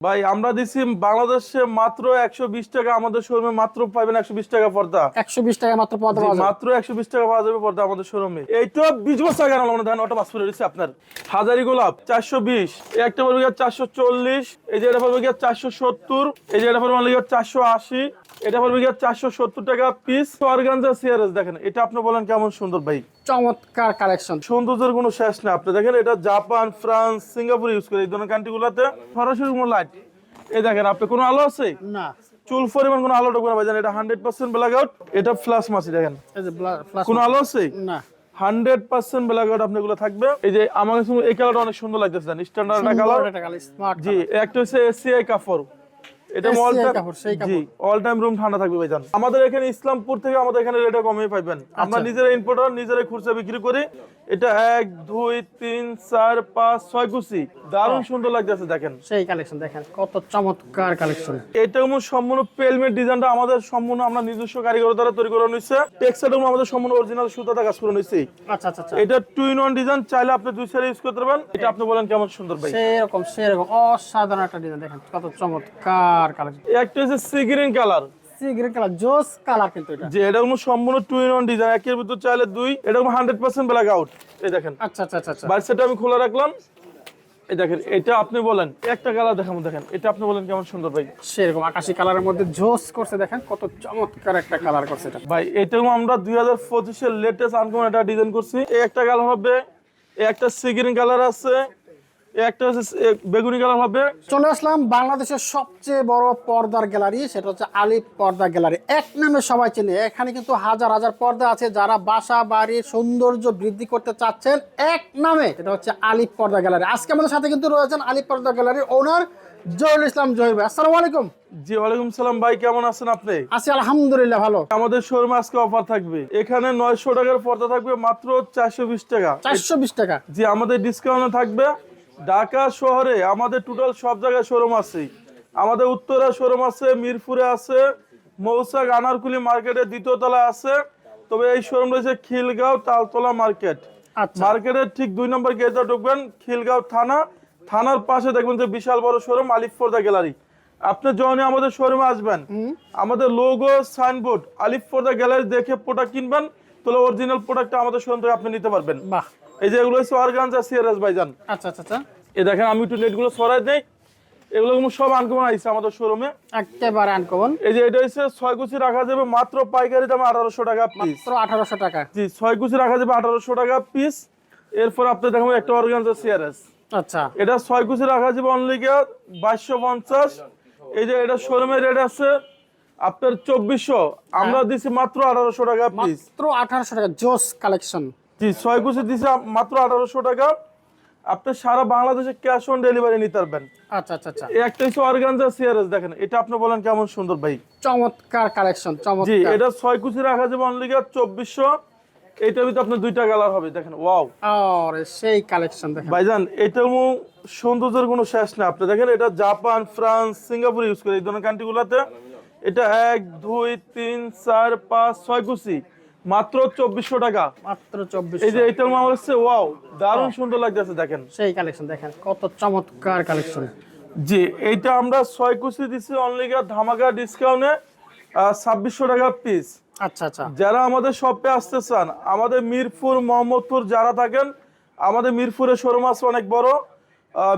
ভাই আমরা দিছি বাংলাদেশে মাত্র একশো বিশ টাকা আমাদের শোরুমে মাত্র পাবেন একশো বিশ টাকা পর্দা। একশো বিশ টাকা মাত্র মাত্র একশো বিশ টাকা পাওয়া যাবে পর্দা আমাদের শোরুমে। এইটা বিশ বছর আগে আনলাম ধান অটো পাসপোর্ট রয়েছে আপনার। হাজারি গোলাপ চারশো বিশ। একটা পড়বে চারশো চল্লিশ এই যে এটা পড়বে চারশো সত্তর এই যে এটা পড়বে চারশো আশি। এটা পড়বে গিয়ে চারশো সত্তর টাকা পিস অর্গানজা সিআরএস দেখেন এটা আপনি বলেন কেমন সুন্দর ভাই? চমৎকার কালেকশন সৌন্দর্যের কোনো শেষ না আপনি দেখেন এটা জাপান ফ্রান্স সিঙ্গাপুর ইউজ করে এই ধরনের কান্ট্রিগুলোতে সরাসরি কোনো লাইট এই দেখেন আপনি কোনো আলো আছে? না। চুল পরিমাণ কোনো আলো ঢুকবে না ভাইজান এটা হান্ড্রেড পার্সেন্ট ব্ল্যাক আউট এটা ফ্লাশ মাছি দেখেন। এই যে ব্লা- কোনো আলো আছে? না। হান্ড্রেড পার্সেন্ট ব্ল্যাক আউট আপনারগুলো থাকবে। এই যে আমার কাছে এই কালারটা অনেক সুন্দর লাগতেছে স্ট্যান্ডার্ড কালার জি একটা হচ্ছে এসিআই কাপড় এটা অল জি অল টাইম রুম ঠান্ডা থাকবে ভাইজান। আমাদের এখানে ইসলামপুর থেকে আমাদের এখানে কমে পাইবেন। আমরা আচ্ছা। নিজেরা ইম্পোর্টার নিজেরা খুচরা বিক্রি করি। এটা এক দুই তিন চার পাঁচ ছয় কুচি। দারুণ সুন্দর লাগতেছে দেখেন। সেই কালেকশন দেখেন কত চমৎকার কালেকশন এটা সম্পূর্ণ পেলমেট ডিজাইনটা আমাদের সম্পূর্ণ আমরা নিজস্ব কারিগর দ্বারা তৈরি করা হয়েছে। টেক্সটাইল আমাদের সম্পূর্ণ অরিজিনাল সুতাতে কাজ করে নিয়েছি আচ্ছা আচ্ছা আচ্ছা। এটা টু ইন ওয়ান ডিজাইন চাইলে আপনি দুই সাইড ইউজ করতে পারবেন। এটা আপনি বলেন কেমন সুন্দর ভাই? সেরকম সেরকম অসাধারণ একটা ডিজাইন দেখেন কত চমৎকার। কালেকশন একটা হচ্ছে sea green colour. Sea green colour জোস কালার কিন্তু এটা। যে এটা কোনো সম্পূর্ণ টু ইন ওয়ান ডিজাইন একের ভিতর চাইলে দুই এটা কোনো হান্ড্রেড পার্সেন্ট ব্ল্যাক আউট এই দেখেন। আচ্ছা আচ্ছা আচ্ছা আচ্ছা। বাইর সেটা আমি খোলা রাখলাম। এই দেখেন এটা আপনি বলেন একটা কালার দেখাবো দেখেন। এটা আপনি বলেন কেমন সুন্দর ভাই। সেরকম আকাশি কালারের মধ্যে জোস করছে দেখেন কত চমৎকার একটা কালার করছে এটা। ভাই এটাও আমরা দুই হাজার পঁচিশের লেটেস্ট আনকমন একটা ডিজাইন করছি। এই একটা কালার হবে এই একটা সিগ্রিন কালার আছে। একটা হচ্ছে বেগুনি কালার হবে। চলে আসলাম বাংলাদেশের সবচেয়ে বড় পর্দার গ্যালারি সেটা হচ্ছে আলিপ পর্দা গ্যালারি। এক নামে সবাই চেনে এখানে কিন্তু হাজার হাজার পর্দা আছে যারা বাসা বাড়ির সৌন্দর্য বৃদ্ধি করতে চাচ্ছেন। এক নামে এটা হচ্ছে আলিপ পর্দা গ্যালারি। আজকে আমাদের সাথে কিন্তু রয়েছেন আলিপ পর্দা গ্যালারির ওনার জহুরুল ইসলাম জহির ভাই। আসসালামু আলাইকুম। জি ওয়ালাইকুম সালাম ভাই কেমন আছেন আপনি? আছি আলহামদুলিল্লাহ ভালো। আমাদের শোরুমে আজকে অফার থাকবে। এখানে নয়শো টাকার পর্দা থাকবে মাত্র চারশো বিশ টাকা। চারশো বিশ টাকা। জি আমাদের ডিসকাউন্ট থাকবে। ঢাকা শহরে আমাদের টোটাল সব জায়গায় শোরুম আছে আমাদের উত্তরা শোরুম আছে মিরপুরে আছে মৌসাক আনারকুলি মার্কেটের দ্বিতীয় তলা আছে। তবে এই শোরুম রয়েছে খিলগাঁও তালতলা মার্কেট। আচ্ছা। মার্কেটের ঠিক দুই নম্বর গেটে ঢুকবেন খিলগাঁও থানা। থানার পাশে দেখবেন যে বিশাল বড় শোরুম আলিফ ফোর্দা গ্যালারি। আপনি যখনই আমাদের শোরুমে আসবেন আমাদের লোগো সাইনবোর্ড আলিফ ফোর্দা গ্যালারি দেখে প্রোডাক্ট কিনবেন তাহলে অরিজিনাল প্রোডাক্টটা আমাদের শোরুম থেকে আপনি নিতে পারবেন। বাহ। এই যে এগুলো হচ্ছে অর্গানজা সিআরএস ভাইজান। আচ্ছা আচ্ছা আচ্ছা। এই দেখেন আমি একটু নেটগুলো সরাই দেই। এগুলো কিন্তু সব আনকমন আইছে আমাদের শোরুমে একেবারে আনকমন এই যে এটা হচ্ছে ছয় কুচি রাখা যাবে মাত্র পাইকারি দামে আঠারোশো টাকা পিস মাত্র আঠারোশো টাকা। জি ছয় কুচি রাখা যাবে আঠারোশো টাকা পিস এরপর আপনি দেখাবো একটা অর্গানজা সিআরএস আচ্ছা। এটা ছয় কুচি রাখা যাবে অনলি বাইশশো পঞ্চাশ। এই যে এটা শোরুমের রেট আছে আপনার চব্বিশশো। আমরা দিছি মাত্র আঠারোশো টাকা পিস মাত্র আঠারোশো টাকা জোস কালেকশন জি ছয় কুচি দিছি মাত্র আঠারোশো টাকা। আপনি সারা বাংলাদেশে ক্যাশ অন ডেলিভারি নিতে পারবেন। আচ্ছা আচ্ছা আচ্ছা। একটা হচ্ছে অর্গানজা সিআরএস দেখেন এটা আপনি বলেন কেমন সুন্দর ভাই। চমৎকার কালেকশন জি এটা ছয় কুচি রাখা যাবে অনলি ভিতরে আপনার দুইটা কালার হবে দেখেন ওয়াও আরে সেই কালেকশন দেখেন। ভাইজান এটা সৌন্দর্যের কোনো শেষ না। আপনি দেখেন এটা জাপান ফ্রান্স সিঙ্গাপুর ইউজ করে এই ধরনের কান্ট্রিগুলোতে এটা এক দুই তিন চার পাঁচ ছয় কুচি মাত্র চব্বিশশো টাকা। মাত্র চব্বিশ এই যে এইটার মাল হচ্ছে ওয়াও দারুণ সুন্দর লাগতেছে দেখেন। সেই কালেকশন দেখেন কত চমৎকার কালেকশন জি এইটা আমরা ছয় কুচি দিচ্ছি অনলি ধামাকা ডিসকাউন্টে ছাব্বিশশো টাকা পিস আচ্ছা আচ্ছা। যারা আমাদের শপে আসতে চান আমাদের মিরপুর মোহাম্মদপুর যারা থাকেন আমাদের মিরপুরের শোরুম আছে অনেক বড়।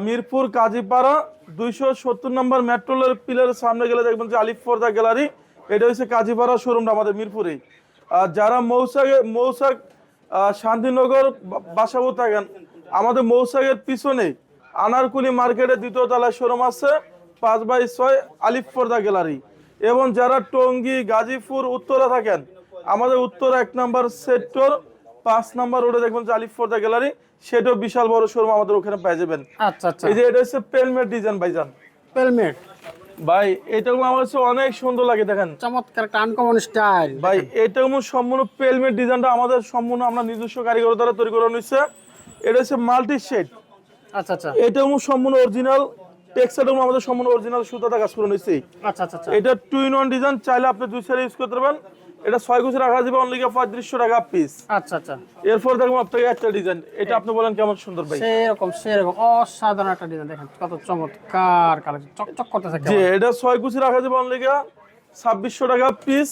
মিরপুর কাজীপাড়া দুইশো সত্তর নম্বর মেট্রোলের পিলারের সামনে গেলে দেখবেন যে আলিফ ফোর্দা গ্যালারি এটা হচ্ছে কাজীপাড়া শোরুমটা আমাদের মিরপুরেই। যারা মৌসাকে মৌসাক শান্তিনগর বাসাবো থাকেন আমাদের মৌসাকের পিছনে আনারকুলি মার্কেটের দ্বিতীয় তলায় শোরুম আছে পাঁচ বাই ছয় আলিফফোর্দা গ্যালারি। এবং যারা টঙ্গী গাজীপুর উত্তরা থাকেন আমাদের উত্তর এক নম্বর সেক্টর পাঁচ নম্বর রোডে দেখবেন যে আলিফফর্দা গ্যালারি সেটাও বিশাল বড় শোরুম আমাদের ওখানে পেয়ে যাবেন। আচ্ছা আচ্ছা। এই যে এটা হচ্ছে পেলমেট ডিজাইন ভাইজান। পেলমেট। ভাই এটা আমার কাছে অনেক সুন্দর লাগে দেখেন। চমৎকার একটা আনকমন স্টাইল ভাই এটা সম্পূর্ণ পেলমেট ডিজাইনটা আমাদের সম্পূর্ণ আমরা নিজস্ব কারিগর দ্বারা তৈরি করানো হয়েছে। এটা হচ্ছে মাল্টি শেড আচ্ছা আচ্ছা। এটা সম্পূর্ণ অরিজিনাল টেক্সটাইল আমাদের সম্পূর্ণ অরিজিনাল সুতাটা কাজ করে হয়েছে। আচ্ছা আচ্ছা আচ্ছা। এটা টু ইন ওয়ান ডিজাইন চাইলে আপনি দুই সাইড ইউজ করতে পারবেন। এটা ছয় কুচি রাখা যাবে অনলি পঁয়ত্রিশশো টাকা পিস আচ্ছা আচ্ছা। এরপর দেখব আপনাকে একটা ডিজাইন এটা আপনি বলেন কেমন সুন্দর ভাই? সেরকম সেরকম। অসাধারণ একটা ডিজাইন দেখেন কত চমৎকার কালার চকচক করতেছে যে এটা ছয় কুচি রাখা যাবে অনলি ছাব্বিশশো টাকা পিস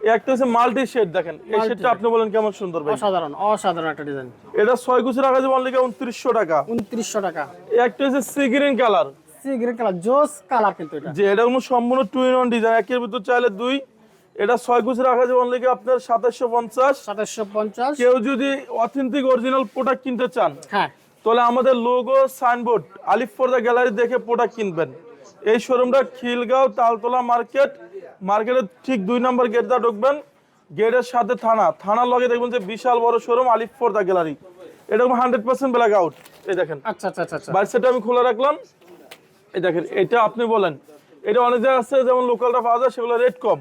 একটা হচ্ছে মাল্টি শেড দেখেন। এই শেডটা আপনি বলেন কেমন সুন্দর ভাই? অসাধারণ অসাধারণ একটা ডিজাইন এটা ছয় কুচি রাখা যাবে অনলি উনত্রিশশো টাকা। উনত্রিশশো টাকা। একটা হচ্ছে sea green colour sea green colour জোস কালার কিন্তু এটা। যে এটা সম্পূর্ণ টু ইন ওয়ান ডিজাইন একের ভিতর চাইলে দুই এটা ছয় কুচি রাখা যাবে অনলি আপনার সাতাশশো পঞ্চাশ। সাতাশশো পঞ্চাশ। কেউ যদি অথেন্টিক অরিজিনাল প্রোডাক্ট কিনতে চান হ্যাঁ। তাহলে আমাদের লোগো সাইনবোর্ড আলিফ পর্দা গ্যালারি দেখে প্রোডাক্ট কিনবেন। এই শোরুমটা খিলগাঁও তালতলা মার্কেট মার্কেটের ঠিক দুই নম্বর গেট দা ঢুকবেন। গেটের সাথে থানা থানার লগে দেখবেন যে বিশাল বড় শোরুম আলিফ পর্দা গ্যালারি এটা হান্ড্রেড পার্সেন্ট ব্ল্যাক আউট এই দেখেন। আচ্ছা আচ্ছা আচ্ছা আচ্ছা। বাইর সেটা আমি খোলা রাখলাম। এই দেখেন এটা আপনি বলেন। এটা অনেক জায়গায় আছে যেমন লোকালটা পাওয়া যায় সেগুলো রেট কম।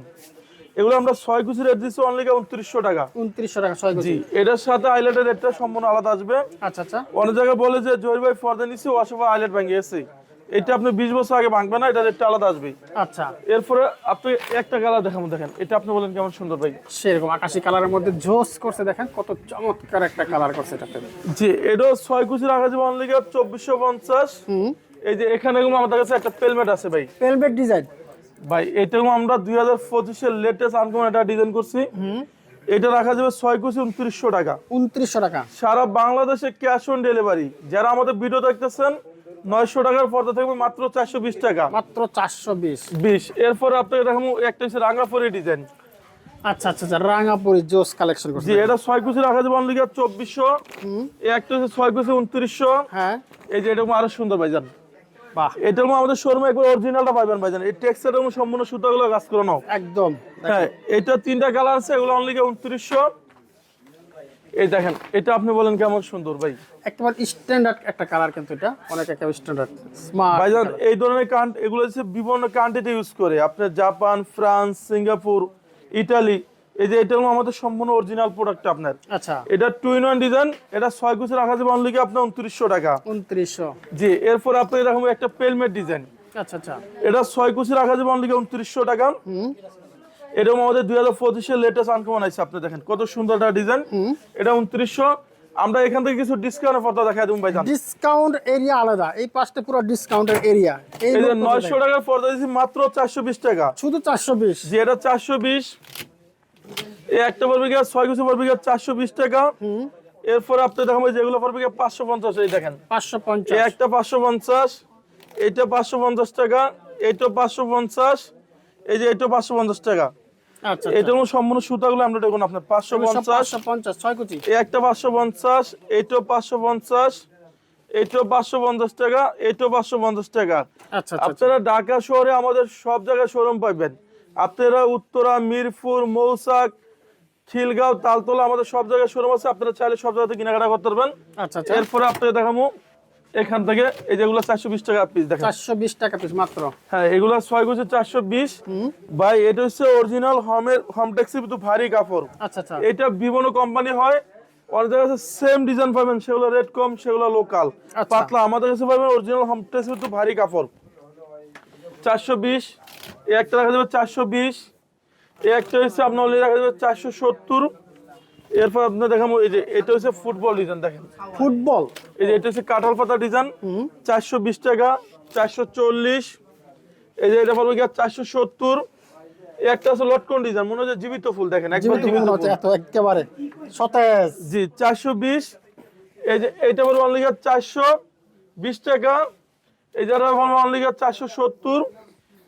এগুলো আমরা ছয় কুচি রেট দিচ্ছি অনলি উনত্রিশশো টাকা। উনত্রিশশো টাকা ছয় জি এটার সাথে আইলেটের রেটটা সম্পূর্ণ আলাদা আসবে। আচ্ছা আচ্ছা। অনেক জায়গায় বলে যে জহির ভাই ফর্দা নিচ্ছি ওয়াশাফা আইলেট ভাঙে এসে। এটা আপনি বিশ বছর আগে ভাঙবে না এটা রেটটা আলাদা আসবে। আচ্ছা। এরপরে আপনি একটা কালার দেখাবো দেখেন। এটা আপনি বলেন কেমন সুন্দর ভাই। সেরকম আকাশি কালারের মধ্যে জোস করছে দেখেন। কত চমৎকার একটা কালার করছে এটাতে জি এটাও ছয় কুচি রাখা যাবে অনলি চব্বিশশো পঞ্চাশ। হুম। এই যে এখানে আমাদের কাছে একটা পেলমেট আছে ভাই। পেলমেট ডিজাইন ভাই এটাও আমরা দুই হাজার পঁচিশের লেটেস্ট আনকমন এটা ডিজাইন করছি। এটা রাখা যাবে ছয় কুচি উনত্রিশশো টাকা। উনত্রিশশো টাকা। সারা বাংলাদেশে ক্যাশ অন ডেলিভারি যারা আমাদের ভিডিও দেখতেছেন নয়শো টাকার পর্দা থাকবে মাত্র চারশো বিশ টাকা। মাত্র চারশো বিশ। বিশ এরপরে আপনাকে দেখাবো একটা হচ্ছে রাঙ্গাপুরি ডিজাইন আচ্ছা আচ্ছা আচ্ছা রাঙাপুরি জোস কালেকশন করছে। জি এটা ছয় কুচি রাখা যাবে অনলি চব্বিশশো। এই একটা হচ্ছে ছয় কুচি উনত্রিশশো। হ্যাঁ। এই যে এটা আরও সুন্দর ভাইজান বাহ এটার মধ্যে আমাদের শোরুমে একবার অরিজিনালটা ভাইজান। এই সম্পূর্ণ সুতাগুলো কাজ করে নাও। একদম হ্যাঁ এটা তিনটা কালার আছে এগুলো অনলি উনত্রিশশো। এই দেখেন এটা আপনি বলেন কেমন সুন্দর ভাই। একেবারে স্ট্যান্ডার্ড একটা কালার কিন্তু এটা অনেক একেবারে স্ট্যান্ডার্ড স্মার্ট ভাইজান এই ধরনের কান্ট এগুলো হচ্ছে বিভিন্ন কান্ট্রিতে ইউজ করে। আপনার জাপান ফ্রান্স সিঙ্গাপুর ইটালি এই যে এটা হলো আমাদের সম্পূর্ণ অরিজিনাল প্রোডাক্ট আপনার। আচ্ছা। এটা টু ইন ওয়ান ডিজাইন এটা ছয় রাখা যাবে অনলি আপনার উনত্রিশশো টাকা। উনত্রিশশো। জি এরপর আপনি এরকম একটা পেলমেট ডিজাইন আচ্ছা আচ্ছা। এটা ছয় কুচি রাখা যাবে অনলি উনত্রিশশো টাকা। এরকম আমাদের দুই হাজার পঁচিশের লেটেস্ট আনকমন আছে আপনি দেখেন। কত সুন্দর একটা ডিজাইন এটা উনত্রিশশো। আমরা এখান থেকে কিছু ডিসকাউন্টের পর্দা দেখা দেবো ভাইজান। ডিসকাউন্ট এরিয়া আলাদা। এই পাশটা পুরো ডিসকাউন্টের এরিয়া এই যে নয়শো। টাকার পর্দা দিচ্ছি মাত্র চারশো বিশ টাকা। শুধু চারশো বিশ। যে এটা চারশো বিশ। এই একটা পড়বে গিয়ে ছয় কিছু পড়বে গিয়ে চারশো বিশ টাকা। এরপর আপনি দেখাবো যেগুলো পড়বে গিয়ে পাঁচশো পঞ্চাশ এই দেখেন। পাঁচশো পঞ্চাশ। একটা পাঁচশো পঞ্চাশ এইটা পাঁচশো পঞ্চাশ টাকা এইটা পাঁচশো পঞ্চাশ এই যে এটা পাঁচশো পঞ্চাশ টাকা। আচ্ছা এটা কোনো সম্পূর্ণ সুতাগুলো আমরা দেখুন আপনার পাঁচশো পঞ্চাশ। পঞ্চাশ ছয় একটা পাঁচশো পঞ্চাশ এইটাও পাঁচশো পঞ্চাশ এইটাও পাঁচশো পঞ্চাশ টাকা এইটাও পাঁচশো পঞ্চাশ টাকা। আচ্ছা আচ্ছা আচ্ছা। আপনারা ঢাকা শহরে আমাদের সব জায়গায় শোরুম পাইবেন। আপনারা উত্তরা মিরপুর মৌসাক খিলগাঁও তালতলা আমাদের সব জায়গায় শোরুম আছে। আপনারা চাইলে সব জায়গাতে কেনাকাটা করতে পারবেন। আচ্ছা আচ্ছা। এরপরে আপনাকে দেখাবো এখান থেকে এই যেগুলো চারশো বিশ টাকা পিস দেখেন। চারশো বিশ টাকা পিস মাত্র। হ্যাঁ এগুলো ছয় গুছে চারশো বিশ। ভাই এটা হচ্ছে অরিজিনাল হোমের হোম ট্যাক্সি কিন্তু ভারী কাপড়। আচ্ছা আচ্ছা। এটা বিভিন্ন কোম্পানি হয়। অনেক জায়গায় সেম ডিজাইন পাবেন। সেগুলো রেট কম সেগুলো লোকাল আচ্ছা। পাতলা আমাদের কাছে পাবেন অরিজিনাল হোম ট্যাক্সি কিন্তু ভারী কাপড়। চারশো বিশ একটা রাখা যাবে চারশো বিশ। একটা হচ্ছে আপনার রাখা যাবে চারশো সত্তর। এরপর আপনার দেখাবো এই যে এটা হচ্ছে ফুটবল ডিজাইন দেখেন। ফুটবল? এই যে এটা হচ্ছে কাঁঠাল পাতা ডিজাইন চারশো বিশ টাকা চারশো চল্লিশ। এই যে এটা পাবো চারশো সত্তর। একটা আছে লটকন ডিজাইন মনে হচ্ছে জীবিত ফুল দেখেন একবার জীবিত একেবারে সতেজ। জি চারশো বিশ। এই যে এইটা বলব অনলি চারশো বিশ টাকা। এই যারা বলব অনলি চারশো সত্তর।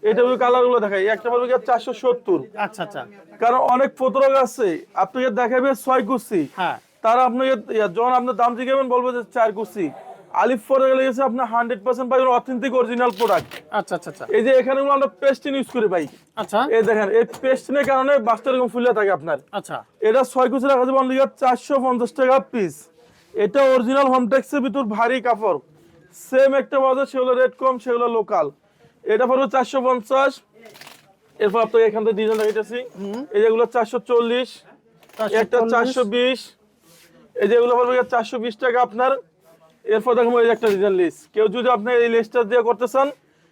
এটা বলব কালারগুলো দেখাই। একটা বলব চারশো সত্তর। আচ্ছা আচ্ছা। কারণ অনেক প্রতরক আছে। আপনাকে দেখাবে ছয় কুচি হ্যাঁ। তারা আপনাকে যখন আপনার দাম জিজ্ঞাবেন বলব যে চার কুচি আলিফ পরে গেলে গেছে আপনার হান্ড্রেড পার্সেন্ট পাইবেন অথেন্টিক অরিজিনাল প্রোডাক্ট আচ্ছা আচ্ছা আচ্ছা। এই যে এখানে আমরা পেস্টিন ইউজ করি ভাই। আচ্ছা। এই দেখেন এই পেস্টিনের কারণে বাসটা এরকম ফুলে থাকে আপনার। আচ্ছা। এটা ছয় কুচি রাখা যাবে অনলি চারশো পঞ্চাশ টাকা পিস এটা অরিজিনাল হোমটেক্সের ভিতর ভারী কাপড়। সেম একটা বাজার সেগুলো রেট কম সেগুলো লোকাল এটা পড়বে চারশো পঞ্চাশ। এরপর আপনাকে এখান থেকে ডিজাইন দেখাইতেছি। এই যেগুলো চারশো চল্লিশ একটা চারশো বিশ। এই যেগুলো পড়বে চারশো বিশ টাকা আপনার। এরপর দেখব এই একটা ডিজাইন লিস্ট কেউ যদি আপনি এই লিস্টটা দিয়ে করতে চান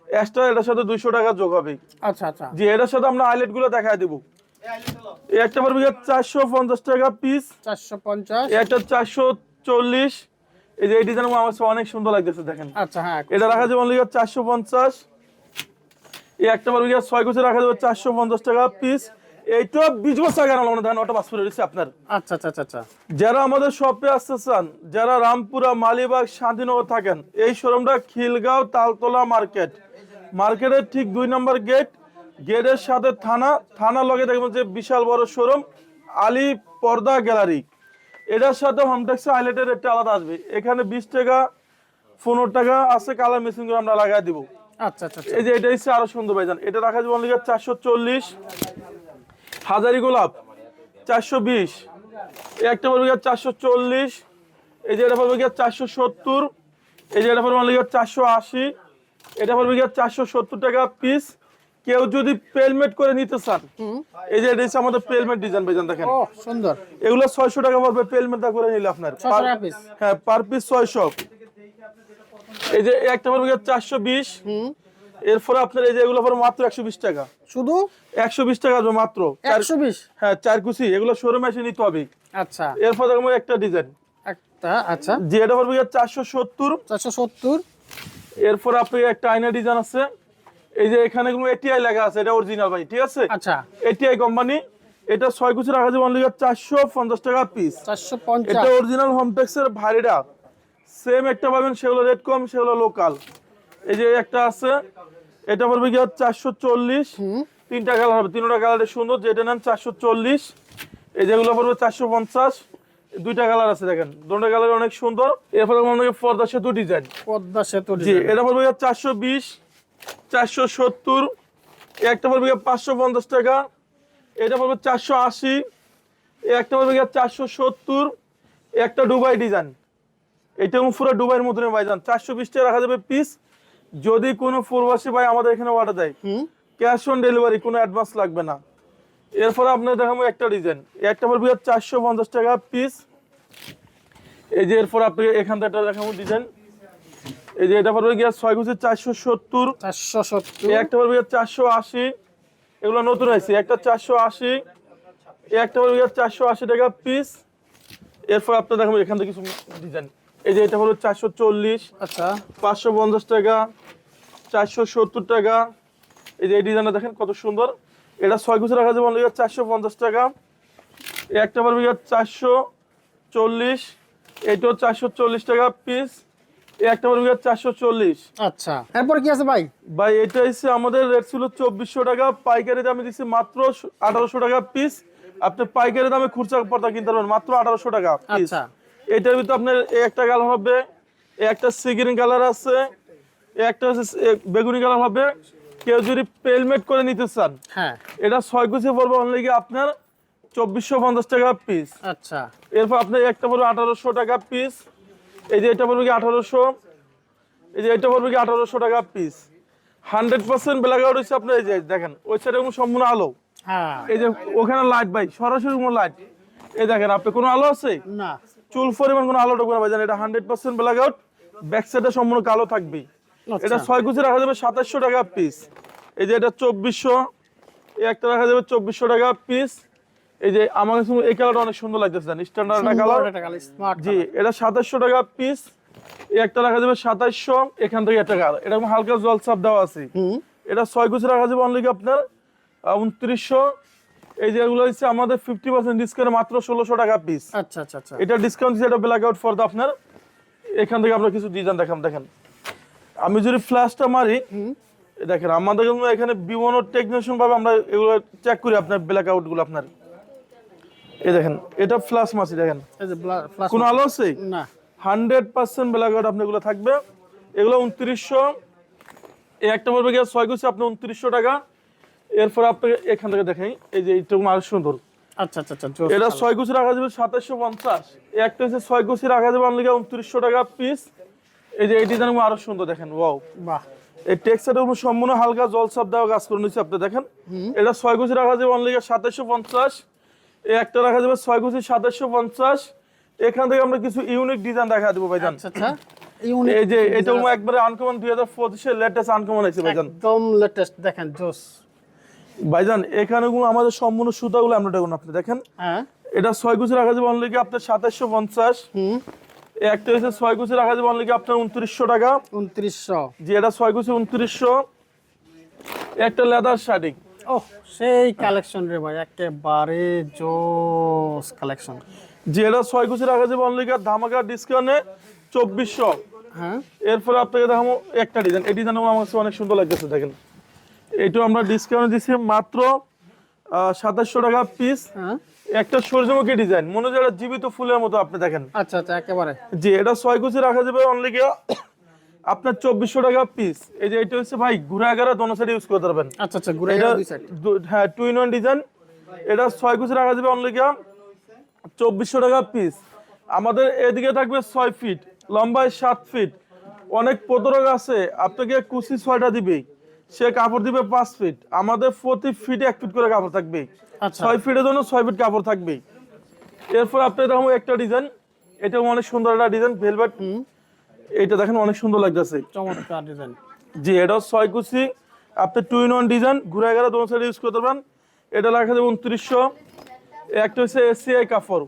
এক্সট্রা এটার সাথে দুইশো টাকা যোগ হবে। আচ্ছা আচ্ছা। জি এটার সাথে আমরা হাইলাইটগুলো দেখায় দিব। একটা পড়বে চারশো পঞ্চাশ টাকা পিস চারশো পঞ্চাশ। একটা চারশো চল্লিশ। এই যে এই ডিজাইন আমার অনেক সুন্দর লাগতেছে দেখেন। আচ্ছা হ্যাঁ। এটা রাখা যাবে অনলি চারশো পঞ্চাশ। এই একটা পড়বে গিয়ে ছয় কুচি রাখা যাবে চারশো পঞ্চাশ টাকা পিস এইটা বিশ বছর আগে আনলাম দেখেন ওটা পাস করে রয়েছে আপনার। আচ্ছা আচ্ছা আচ্ছা আচ্ছা। যারা আমাদের শপে আসতে চান যারা রামপুরা মালিবাগ শান্তিনগর থাকেন এই শোরুমটা খিলগাঁও তালতলা মার্কেট। মার্কেটের ঠিক দুই নম্বর গেট গেটের সাথে থানা থানা লগে দেখবেন যে বিশাল বড় শোরুম আলী পর্দা গ্যালারি। এটার সাথে হোমটেক্সে হাইলাইটের রেটটা আলাদা আসবে। এখানে বিশ টাকা পনেরো টাকা আছে কালার মেশিন করে আমরা লাগাই দিব। আচ্ছা আচ্ছা আচ্ছা। এই যে এটা হচ্ছে আরও সুন্দর ভাইজান। এটা রাখা যাবে অনলি চারশো চল্লিশ। হাজারি গোলাপ চারশো বিশ। একটা পড়বে গিয়ে চারশো চল্লিশ। এই যে এটা পড়বে এই যে এটা পড়বে অনলি চারশো আশি। এটা পড়বে টাকা পিস। কেউ যদি পেলমেট করে নিতে চান এই যে এটা আমাদের পেলমেট ডিজাইন ভাইজান দেখেন। সুন্দর। এগুলো ছয়শো টাকা পড়বে পেলমেটটা করে নিলে আপনার। 600? হ্যাঁ পার পিস ছয়শো। এই যে একটা গিয়ে চারশো বিশ। এরপরে আপনার এই যে এগুলো পড়বে মাত্র একশো বিশ টাকা। শুধু? একশো বিশ টাকা মাত্র। একশো বিশ? হ্যাঁ চার কুচি। এগুলো শোরুমে এসে নিতে হবে। আচ্ছা। এরপর দেখব একটা ডিজাইন একটা আচ্ছা। যে এটা পড়বে চারশো সত্তর। চারশো সত্তর। এরপর আপনি একটা আয়না ডিজাইন আছে। এই যে এখানে কোনো এটিআই লেখা আছে এটা অরিজিনাল ভাই ঠিক আছে? আচ্ছা। এটিআই কোম্পানি এটা ছয় কুচি রাখা যাবে অনলি চারশো পঞ্চাশ টাকা পিস চারশো এটা পঞ্চাশ অরিজিনাল হোমটেক্সের ভারিটা সেম একটা পাবেন সেগুলো রেট কম সেগুলো লোকাল এই যে একটা আছে এটা পড়বে গিয়ে চারশো চল্লিশ। তিনটা কালার হবে তিনটা কালারের সুন্দর যেটা নেন চারশো চল্লিশ। এই যেগুলো পড়বে চারশো পঞ্চাশ। দুইটা কালার আছে দেখেন দুটো কালার অনেক সুন্দর। এরপরে অনেক পর্দা সেতু ডিজাইন পর্দা সেতু জি এটা পড়বে চারশো বিশ চারশো সত্তর। একটা পড়বে পাঁচশো পঞ্চাশ টাকা। এটা পড়বে চারশো আশি। একটা পড়বে চারশো সত্তর। একটা ডুবাই ডিজাইন এটা পুরো দুবাইয়ের মতন ভাইজান। চারশো বিশ টাকা রাখা যাবে পিস যদি কোনো প্রবাসী ভাই আমাদের এখানে অর্ডার দেয় ক্যাশ অন ডেলিভারি কোনো অ্যাডভান্স লাগবে না। এরপরে আপনার দেখাবো একটা ডিজাইন একটা পড়বে চারশো পঞ্চাশ টাকা পিস এই যে এরপর আপনি এখান থেকে একটা দেখাবো ডিজাইন এই যে এটা পড়বে গিয়ে ছয় গুছি চারশো সত্তর। চারশো সত্তর। এই একটা পড়বে চারশো আশি। এগুলো নতুন হয়েছে। একটা চারশো আশি। একটা পড়বে চারশো আশি টাকা পিস এরপর আপনার দেখাবো এখান থেকে কিছু ডিজাইন এই যে এটা পড়বে চারশো চল্লিশ আচ্ছা। পাঁচশো পঞ্চাশ টাকা চারশো সত্তর টাকা। এই যে এই ডিজাইনটা দেখেন কত সুন্দর। এটা ছয় গুছি রাখা যাবে অনলি চারশো পঞ্চাশ টাকা। এই একটা পারবে চারশো চল্লিশ এটাও চারশো চল্লিশ টাকা পিস এই একটা পারবে চারশো চল্লিশ। আচ্ছা। এরপর কি আছে ভাই? ভাই এটা হচ্ছে আমাদের রেট ছিল চব্বিশশো টাকা। পাইকারি দামে দিচ্ছি মাত্র আঠারোশো টাকা পিস আপনি পাইকারি দামে খুচরা পর্দা কিনতে পারবেন মাত্র আঠারোশো টাকা আচ্ছা। এটার ভিতরে আপনার একটা কালার হবে একটা সিগ্রিন কালার আছে একটা হচ্ছে বেগুনি কালার হবে। কেউ যদি পেলমেট করে নিতে চান হ্যাঁ। এটা ছয় কুচি পড়বে অনলি আপনার চব্বিশশো পঞ্চাশ টাকা পিস আচ্ছা। এরপর আপনার একটা পড়বে আঠারোশো টাকা পিস এই যে এটা পড়বে কি আঠারোশো। এই যে এটা পড়বে কি আঠারোশো টাকা piece hundred percent black out হচ্ছে আপনার এই যে দেখেন ওই সাইডে কোনো সম্পূর্ণ আলো। হ্যাঁ। এই যে ওখানে লাইট ভাই সরাসরি কোনো লাইট এই দেখেন আপনি কোনো আলো আছে? না। চুল পরিমাণ কোনো আলো ঢুকবে না ভাইজান এটা hundred percent black out back সাইডে সম্পূর্ণ কালো থাকবেই। আচ্ছা। এটা ছয় কুচি রাখা যাবে সাতাশশো টাকা পিস এই যে এটা চব্বিশশো এই একটা রাখা যাবে চব্বিশশো টাকা পিস এই যে আমার কাছে এই কালারটা অনেক সুন্দর লাগতেছে স্ট্যান্ডার্ড কালার জি এটা সাতাশশো টাকা পিস এই একটা রাখা যাবে সাতাশশো এখান থেকে একটা কালার এটা হালকা জল চাপ দেওয়া আছে। হুম। এটা ছয় কুচি রাখা যাবে অনলি আপনার? উনত্রিশশো। এই যেগুলো হচ্ছে আমাদের ফিফটি পার্সেন্ট ডিসকাউন্ট মাত্র ষোলোশো টাকা পিস আচ্ছা আচ্ছা আচ্ছা। এটা ডিসকাউন্ট এটা ব্ল্যাক আউট ফর আপনার এখান থেকে আমরা কিছু ডিজাইন দেখাম দেখেন। আমি যদি ফ্ল্যাশটা মারি দেখেন আমাদের এখানে বিভিন্ন টেকনিশিয়ান ভাবে আমরা এগুলো চেক করি আপনার ব্ল্যাক আউটগুলো আপনার। এই দেখেন এটা ফ্ল্যাশ মাছি দেখেন। এই যে ব্লা- কোনো আলো আছে না। হান্ড্রেড পার্সেন্ট ব্ল্যাক আউট আপনি এগুলো থাকবে। এগুলো উনত্রিশশো এই একটা পড়বে গিয়ে ছয় গুছি আপনি উনত্রিশশো টাকা। এরপর আপনাকে এখান থেকে দেখেন এই যে এইটা আরও সুন্দর। আচ্ছা আচ্ছা আচ্ছা এটা ছয় কুচি রাখা যাবে সাতাশশো পঞ্চাশ। একটা হচ্ছে ছয় কুচি রাখা যাবে অনলি উনত্রিশশো টাকা পিস এই যে এই ডিজাইন আরও সুন্দর দেখেন ওয়াও বাহ। এই টেক্সটাইলের উপর সম্পূর্ণ হালকা জল সাপ দেওয়া কাজ করে নিচ্ছে আপনি দেখেন। এটা ছয় কুচি রাখা যাবে অনলি সাতাশশো পঞ্চাশ। এই একটা রাখা যাবে ছয় সাতাশশো পঞ্চাশ। এখান থেকে আমরা কিছু ইউনিক ডিজাইন দেখা দেবো ভাইজান। আচ্ছা এই যে এটা একবারে আনকমন দুই হাজার পঁচিশের লেটেস্ট আনকমন আছে ভাইজান। একদম লেটেস্ট দেখেন জোস। ভাইজান এখানে গুলো আমাদের সম্পূর্ণ সুতাগুলো আমরা দেখুন আপনি দেখেন। হ্যাঁ। এটা ছয় কুচি রাখা যাবে অনলি আপনার সাতাশশো পঞ্চাশ। হুম। একটা হচ্ছে ছয় কুচি রাখা যাবে অনলি আপনার উনত্রিশশো টাকা। উনত্রিশশো। যে এটা ছয় কুচি উনত্রিশশো। একটা লেদার শার্টিং ও সেই কালেকশন রে ভাই একেবারে জোস কালেকশন যে এটা ছয় কুচি রাখা যাবে অনলি ধামাকা ডিসকাউন্টে চব্বিশশো। হ্যাঁ। এরপরে আপনাকে দেখাবো একটা ডিজাইন এই ডিজাইনগুলো আমার কাছে অনেক সুন্দর লাগতেছে দেখেন। এটাও আমরা ডিসকাউন্ট দিচ্ছি মাত্র সাতাশশো টাকা পিস হ্যাঁ। একটা সূর্যমুখী ডিজাইন মনে হয় জীবিত ফুলের মতো আপনি দেখেন। আচ্ছা আচ্ছা একেবারে। যে এটা ছয় কুচি রাখা যাবে অনলি আপনার চব্বিশশো টাকা পিস এই যে এটা হচ্ছে ভাই ঘুরে এগারো দোনো সাইড ইউজ করতে পারবেন। আচ্ছা আচ্ছা ঘুরে এটা হ্যাঁ টু ইন ওয়ান ডিজাইন এটা ছয় কুচি রাখা যাবে অনলি চব্বিশশো টাকা পিস আমাদের এদিকে থাকবে ছয় ফিট লম্বায় সাত ফিট অনেক প্রতরক আছে আপনাকে কুচি ছয়টা দিবেই। সে কাপড় দিবে পাঁচ ফিট আমাদের প্রতি ফিটে এক ফিট করে কাপড় থাকবে। আচ্ছা। ছয় ফিটের জন্য ছয় ফিট কাপড় থাকবে। এরপর আপনার দেখো একটা ডিজাইন এটা অনেক সুন্দর একটা ডিজাইন ভেলভেট এটা দেখেন অনেক সুন্দর লাগতেছে। চমৎকার ডিজাইন জি এটা ছয় কুচি। আপনি টু ইন ওয়ান ডিজাইন ঘুরে গেলে দোনো সাইড ইউজ করতে পারেন। এটা রাখা যাবে উনত্রিশশো। একটা হচ্ছে এসিআই কাপড়।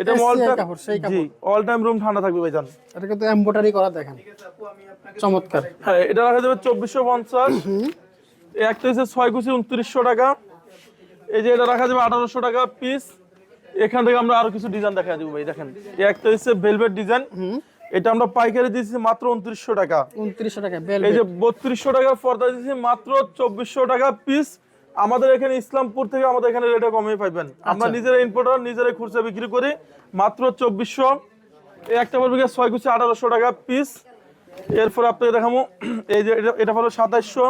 এটা কাপড়, সেই জি অল টাইম রুম ঠান্ডা থাকবে ভাইজান। এটা কিন্তু এমব্রয়ডারি করা দেখেন। চমৎকার। হ্যাঁ এটা রাখা যাবে চব্বিশশো পঞ্চাশ। এই একটা হচ্ছে ছয় কুচি উনত্রিশশো টাকা। এই যে এটা রাখা যাবে আঠারোশো টাকা পিস এখান থেকে আমরা আরও কিছু ডিজাইন দেখা দেবো ভাই দেখেন। একটা হচ্ছে ভেলভেট ডিজাইন এটা আমরা পাইকারি দিয়েছি মাত্র উনত্রিশশো টাকা। উনত্রিশশো টাকা এই যে বত্রিশশো টাকা পর্দা দিচ্ছি মাত্র চব্বিশশো টাকা পিস আমাদের এখানে ইসলামপুর থেকে আমাদের এখানে রেটে কমে পাইবেন। আমরা নিজেরা ইম্পোর্টার নিজেরাই খুচরা বিক্রি করি। মাত্র চব্বিশশো। এই একটা পড়বে গিয়ে ছয় কুচি আঠারোশো টাকা পিস এরপর আপনাকে দেখাবো এই যে এটা- পড়বে সাতাইশশো।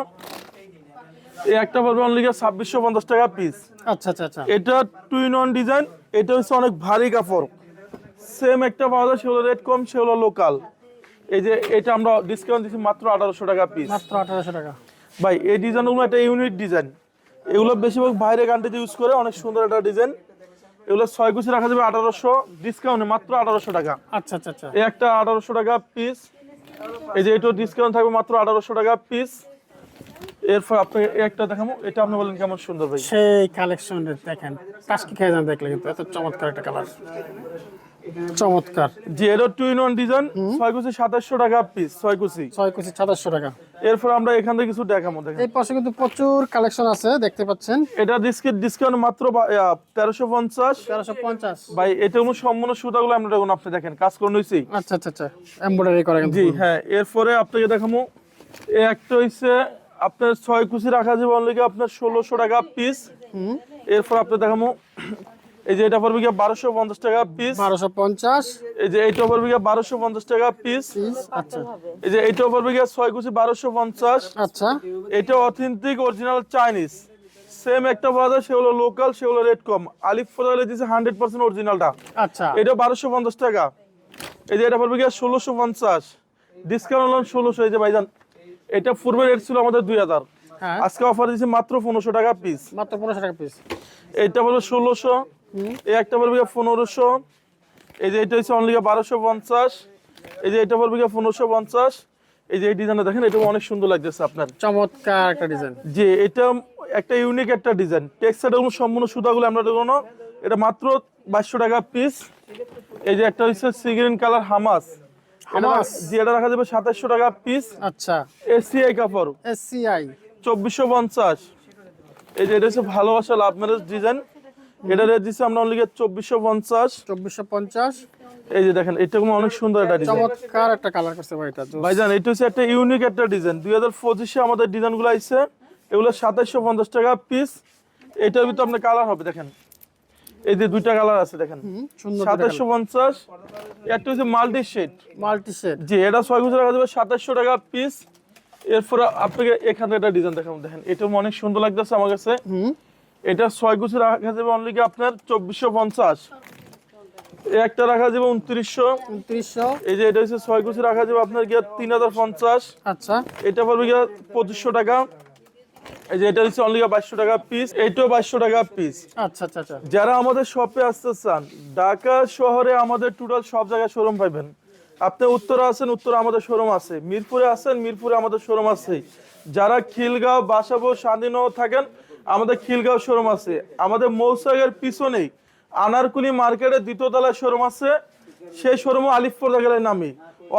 এই একটা পড়বে অনলি ছাব্বিশশো পঞ্চাশ টাকা পিস আচ্ছা আচ্ছা আচ্ছা। এটা টু ইন ওয়ান ডিজাইন এটা হচ্ছে অনেক ভারী কাপড়। সেম একটা পাওয়া যায় সেগুলো রেট কম সেগুলো লোকাল এই যে এটা আমরা ডিসকাউন্ট দিচ্ছি মাত্র আঠারোশো টাকা পিস মাত্র আঠারোশো টাকা। ভাই এই ডিজাইনগুলো একটা ইউনিক ডিজাইন এগুলো বেশিরভাগ বাইরে কান্ট্রিতে ইউজ করে অনেক সুন্দর একটা ডিজাইন এগুলো ছয় কুচি রাখা যাবে আঠারোশো ডিসকাউন্টে মাত্র আঠারোশো টাকা। আচ্ছা আচ্ছা আচ্ছা। এই একটা আঠারোশো টাকা পিস এই যে এটা ডিসকাউন্ট থাকবে মাত্র আঠারোশো টাকা পিস এরপর আপনি একটা দেখাবো এটা আপনি বলেন কেমন সুন্দর ভাই। সেই কালেকশন দেখেন। টাস্কি খেয়ে যান দেখলে কিন্তু এত চমৎকার একটা কালার চমৎকার। যে এটা টু ইন ওয়ান ডিজাইন ছয় কুচি সাতাশশো টাকা পিস ছয় কুচি। ছয় কুচি সাতাশশো টাকা। এরপর আমরা এখান থেকে কিছু দেখাবো দেখেন। এই পাশে কিন্তু প্রচুর কালেকশন আছে দেখতে পাচ্ছেন। এটা ডিসকাউন্ট ডিসকাউন্ট মাত্র তেরোশো পঞ্চাশ। তেরোশো পঞ্চাশ। ভাই এটা কোনো সম্পূর্ণ সুতাগুলো আমরা দেখুন আপনি দেখেন কাজ করে নিয়েছি আচ্ছা আচ্ছা আচ্ছা। এমব্রয়ডারি করা কিন্তু। জি হ্যাঁ এরপরে আপনাকে দেখাবো এই একটা হইছে আপনার ছয় কুচি রাখা যাবে অনলি আপনার ষোলোশো টাকা পিস এরপর আপনি দেখাবো এই যে এটা পড়বে গিয়ে বারোশো পঞ্চাশ টাকা পিস বারোশো পঞ্চাশ। এই যে এইটা পড়বে গিয়ে বারোশো পঞ্চাশ টাকা পিস আচ্ছা। এই যে এইটা পড়বে গিয়ে ছয় কুচি বারোশো পঞ্চাশ। আচ্ছা। এটা অথেন্টিক অরিজিনাল চাইনিজ সেম একটা যায় সেগুলো লোকাল সেগুলো রেট কম। আলিফ দিচ্ছে হান্ড্রেড পার্সেন্ট অরিজিনালটা আচ্ছা। এটা বারোশো পঞ্চাশ টাকা। এই যে এটা পড়বে গিয়ে ষোলোশো পঞ্চাশ। ডিসকাউন্ট হলাম ষোলোশো। এই যে ভাইজান এটা পূর্বে রেট ছিল আমাদের দুই হাজার। হ্যাঁ। আজকে অফার দিচ্ছি মাত্র পনেরোশো টাকা পিস মাত্র পনেরোশো টাকা পিস এটা হলো ষোলোশো। এই একটা পড়বে পনেরোশো। এই যে এটা হচ্ছে অনলি বারোশো পঞ্চাশ। এই যে এটা পড়বে পনেরোশো পঞ্চাশ। এই যে এই ডিজাইনটা দেখেন এটা অনেক সুন্দর লাগতেছে আপনার। চমৎকার একটা ডিজাইন। যে এটা একটা ইউনিক একটা ডিজাইন। টেক্সটাইল সম্পূর্ণ সুতাগুলো আমরা দেখো এটা মাত্র বাইশশো টাকা পিস এই যে একটা হচ্ছে সিগ্রিন কালার হামাস? জি এটা রাখা যাবে সাতাশশো টাকা পিস আচ্ছা। এসিআই কাপড়। এসসিআই চব্বিশশো পঞ্চাশ। এই যে এটা হচ্ছে ভালোবাসা লাভ ম্যারেজ ডিজাইন এটা রেট দিচ্ছে আমরা অনলি চব্বিশশো পঞ্চাশ। চব্বিশশো পঞ্চাশ। এই যে দেখেন এটা কোনো অনেক সুন্দর একটা ডিজাইন চমৎকার একটা কালার করছে ভাই এটা ভাইজান এটা হচ্ছে একটা ইউনিক একটা ডিজাইন দুই হাজার পঁচিশে আমাদের ডিজাইনগুলো আসছে এগুলো সাতাশশো পঞ্চাশ টাকা পিস এটার ভিতরে আপনার কালার হবে দেখেন। এই যে দুইটা কালার আছে দেখেন। সাতাশশো পঞ্চাশ একটা হচ্ছে মাল্টি শেড মাল্টি সেট জি এটা ছয় বছর রাখা যাবে সাতাশশো টাকা পিস এরপর আপনাকে এখান থেকে একটা ডিজাইন দেখাবো দেখেন। এটা অনেক সুন্দর লাগতেছে আমার কাছে। হুম। এটা ছয় গুছি রাখা যাবে অনলি আপনার? চব্বিশশো পঞ্চাশ। একটা রাখা যাবে উনত্রিশশো। উনত্রিশশো। এই যে এটা হচ্ছে ছয় গুছি রাখা যাবে আপনার গিয়ে তিন হাজার পঞ্চাশ। আচ্ছা। এটা পড়বে গিয়ে পঁচিশশো টাকা। এই যে এটা হচ্ছে অনলি বাইশশো টাকা পিস এইটাও বাইশশো টাকা পিস আচ্ছা আচ্ছা আচ্ছা। যারা আমাদের শপে আসতে চান ঢাকা শহরে আমাদের টোটাল সব জায়গায় শোরুম পাইবেন। আপনি উত্তরে আছেন উত্তরে আমাদের শোরুম আছে। মিরপুরে আছেন মিরপুরে আমাদের শোরুম আছে যারা খিলগাঁও বাসাবো স্বাধীনও থাকেন আমাদের খিলগাঁও শোরুম আছে। আমাদের মৌসাগের পিছনেই আনারকুলি মার্কেটের দ্বিতীয় তলায় শোরুম আছে। সেই শোরুমও আলিফ গ্যালারি নামে।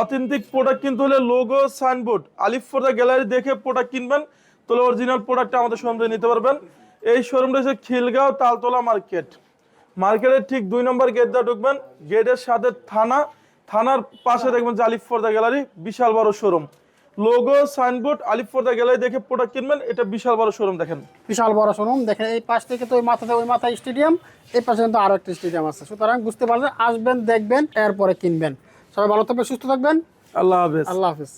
অথেন্টিক প্রোডাক্ট কিনতে হলে লোগো সাইনবোর্ড আলিফ গ্যালারি দেখে প্রোডাক্ট কিনবেন, তাহলে অরিজিনাল প্রোডাক্টটা আমাদের শোরুম থেকে নিতে পারবেন। এই শোরুমটা হচ্ছে খিলগাঁও তালতলা মার্কেট। মার্কেটের ঠিক দুই নম্বর গেট দিয়ে ঢুকবেন। গেটের সাথে থানা। থানার পাশে দেখবেন যে আলিফ গ্যালারি, বিশাল বড় শোরুম। লোগো সাইনবোর্ড আলিফ পর্দা গেলে দেখে প্রোডাক্ট কিনবেন। এটা বিশাল বড় শোরুম দেখেন। বিশাল বড় শোরুম দেখেন এই পাশ থেকে তো ওই মাথাতে ওই মাথায় স্টেডিয়াম এই পাশে কিন্তু আরও একটা স্টেডিয়াম আছে। সুতরাং বুঝতে পারলেন আসবেন দেখবেন এরপরে কিনবেন। সবাই ভালো থাকবেন সুস্থ থাকবেন। আল্লাহ হাফেজ। আল্লাহ হাফিজ।